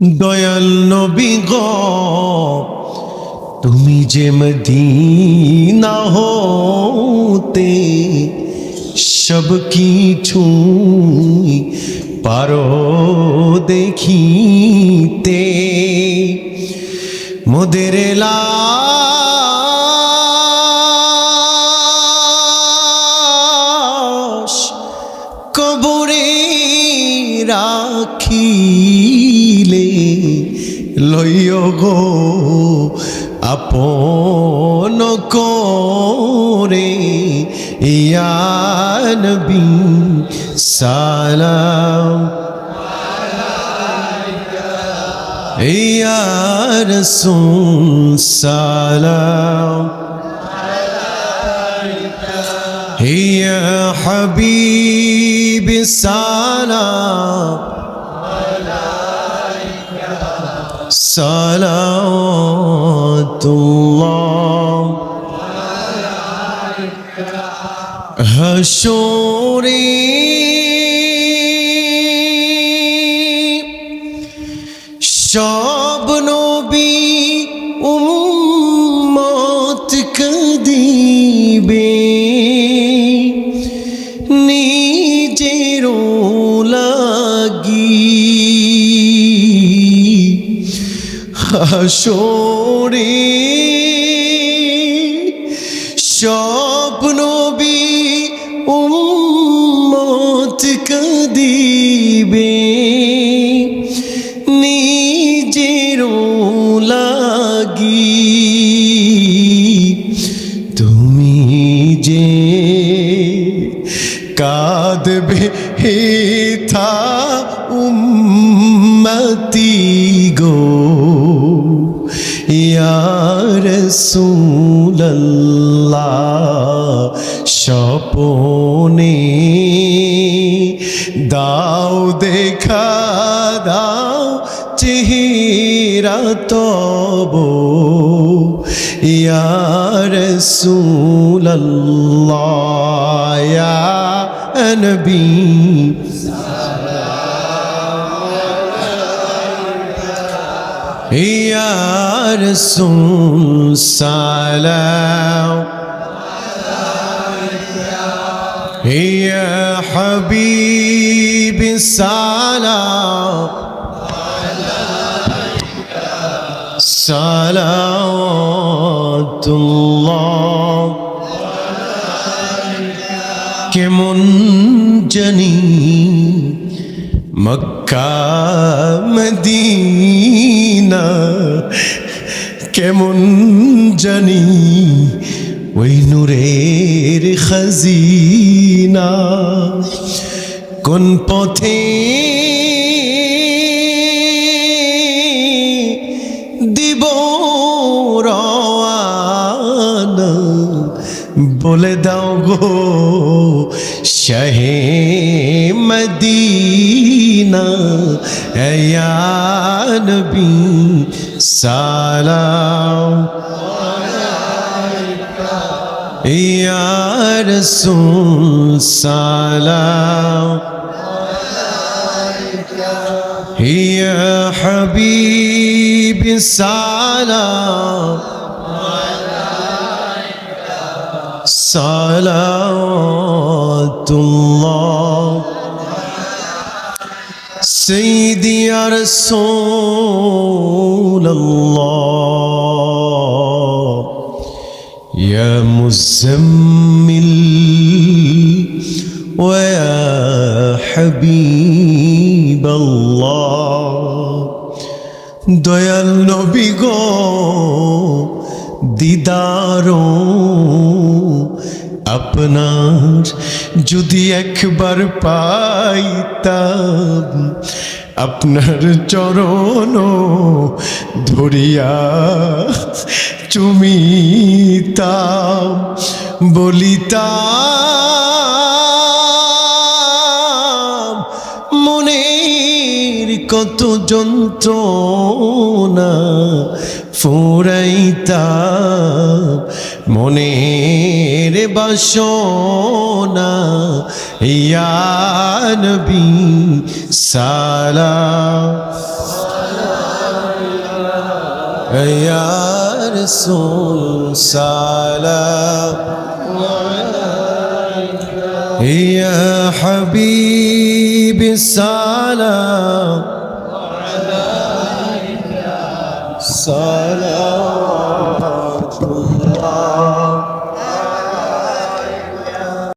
দয়াল নবী গ তুমি যে মদিনা হতে সব কিছু পারো দেখিতে। মোদের লাশ লইয় গো আপন করে ইয়ানবি সালাম। ইয়ার সালাম। ইয়া হাবিব সালাম। صلاة الله هشوري হাসরে সব নবী উম্মত কদিবে নিজের লাগি। তুমি ইয়ার সুল্লাহ স্বপনে দাও দেখা দাও চেহারা তব। ইয়া নবী يا رسول السلام. يا حبيب السلام. صلوات الله. كمنجني مك মদিনা কেমন জানি ওই নূরের খাজিনা কোন পথে দিব বলে দাও গো শাহে মদিনা। ইয়া নবী সালাম ইয়া রাসূল সালাম ইয়া হাবিব সালাম صلوات الله سيدي يا رسول الله يا مزمل ويا حبيب الله দয়াল নবী গো দিদারো আপনার যদি একবার পাইতাম আপনার চরণ ধরিয়া চুমিতাম বলিতাম মনের কত যন্ত্রণা ফুরাইতাম মনের বাসনা ইয়া নবী সালাম يا رسول سلام يا حبيبي سلام صلوات الله